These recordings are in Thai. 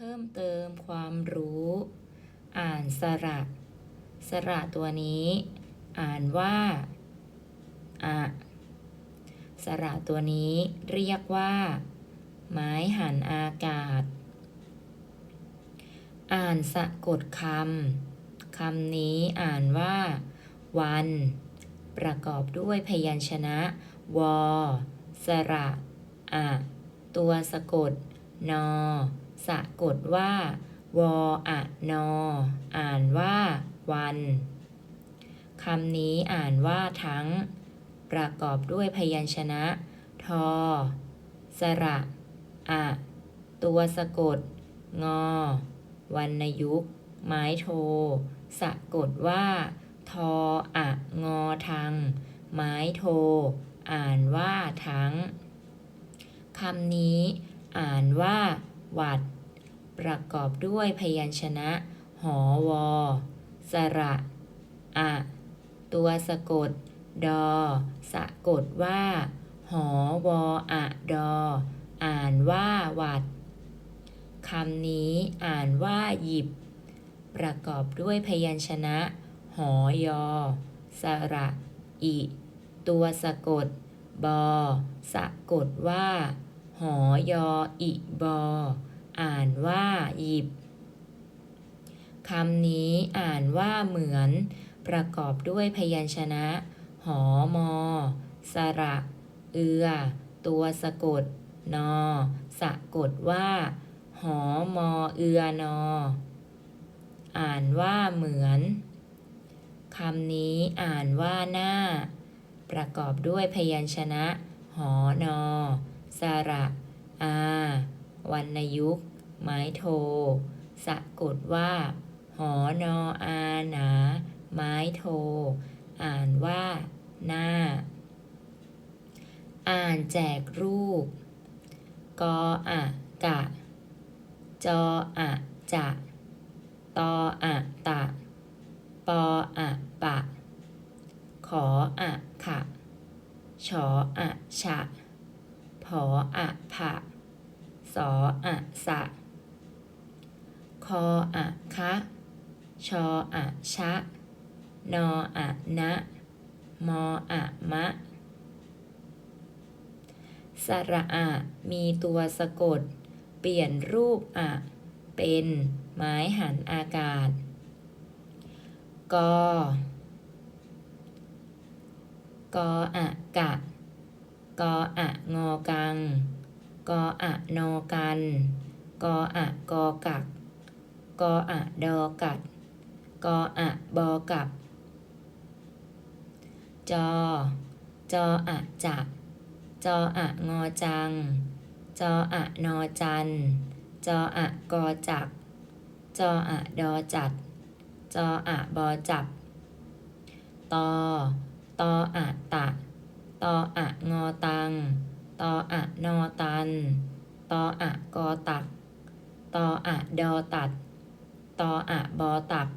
เพิ่มเติมความรู้ อ่านสระ สระตัวนี้ อ่านว่าอะสระตัวนี้เรียกว่า ไม้หันอากาศ อ่านสะกดคำคำนี้อ่านว่า วัน ประกอบด้วยพยัญชนะ ว สระอะตัวสะกด นอ สะกดว่าวอะนอ อ่านว่า วันคำนี้อ่านว่าทั้ง ประกอบด้วยพยัญชนะ ทอ สระ อะ ตัวสะกด งอ วรรณยุกต์ ไม้โท สะกดว่า ทอ อะ งอทัง ไม้โท อ่านว่าทั้งคำนี้ อ่านว่า หวัด ประกอบด้วยพยัญชนะ หอวอสระอะตัวสะกด ดอ สะกดว่า หอวออะดอ อ่านว่าหวัดคำนี้อ่านว่าหยิบ ประกอบด้วยพยัญชนะ หอยอ สระอิ ตัวสะกด บอ สะกดว่า หอยออิบอ อ่านว่าหยิบคำนี้อ่านว่าเหมือน ประกอบด้วยพยัญชนะ หอมอ สระ เอือ ตัวสะกด นอ สะกดว่า หอมอ เอือนอ อ่านว่าเหมือน คำนี้อ่านว่าหน้า ประกอบด้วยพยัญชนะ หอนอ สระ อา วรรณยุกต์ ไม้โท สะกดว่า หอนออาหนา ไม้โท อ่านว่า หน้า อ่านแจกรูป กออะกะ จออะจะตออะตะ ปออะปะ ขออะขะชออะฉะผออะผะสออะสะ คออะคะชออะชะ นออะนะ มออะมะ สระอะมีตัวสะกด เปลี่ยนรูปอะ เป็นไม้หันอากาศ กอกออะกะ กออะงอกัง กออะนอกัน กออะกอกัก กออะดอกัด กออะบอกักจอ จออะจะจออะงอจัง จออะนอจัน จออะกอจัก จออะดอจัด จออะบอจับ ตอ ตออะตะ ตออะงอตัง ตออะนอตัน ตออะกอตัก ตออะดอตัด ตออะบอตับ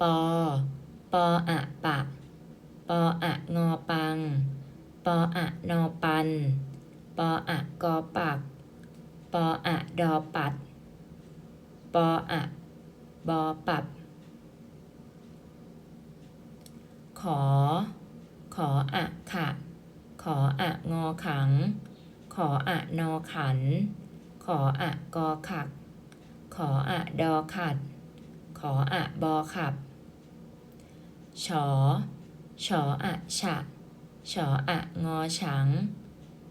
ปอ ปออะปะ ปออะงอปัง ปออะนอปัน ปออะกอปัก ปออะดอปัด ปออะบอปับ ขอ ขออะขะ ขออะงอขัง ขออะนอขัน ขออะกอขัก ขออะดอขัด ขออะบอขับชอชออะฉะชออะงอฉัง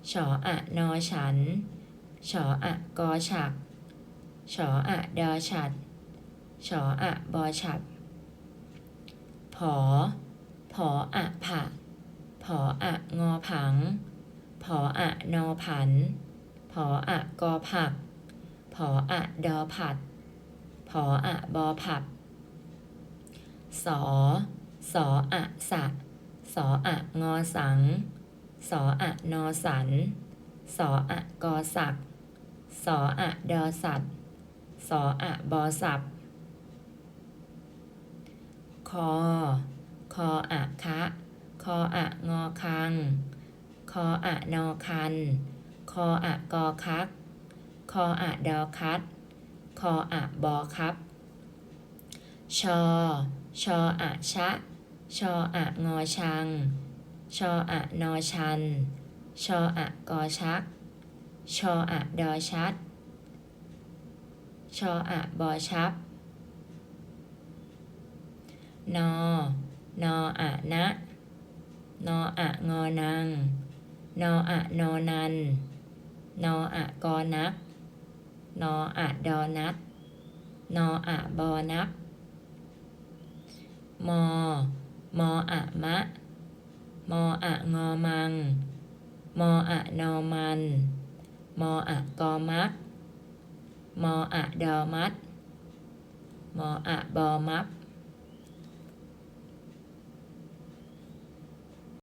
ชออะนอฉันชออะกอฉักชออะดอฉัดชออะบอฉับผอผออะผะผออะงอผังผออะนอผันผออะกอผัก ผออะดอผัดผออะบอผับสอสออะสะสออะงอสัง สออะนอสัน สออะกอสักสออะดอสัตสออะบอสับคอ คออะคะ คออะงอคัง คออะนอคัน คออะกอคัก ออะดอคัดคออะบอครับ ชอ ชออะชะ ชออะงอชัง ชออะนอชัน ชออะกอชัก ชออะดอชัด ชออะบอชับ นอ นออะนะ นออะงอนัง นออะนอนัน นออะกอนัก นออะดอนัดนออะบอนับมอ มออะมะ มออะงอมัง มออะนอมัน มออะกอมักมออะดอมัด มออะบอมับ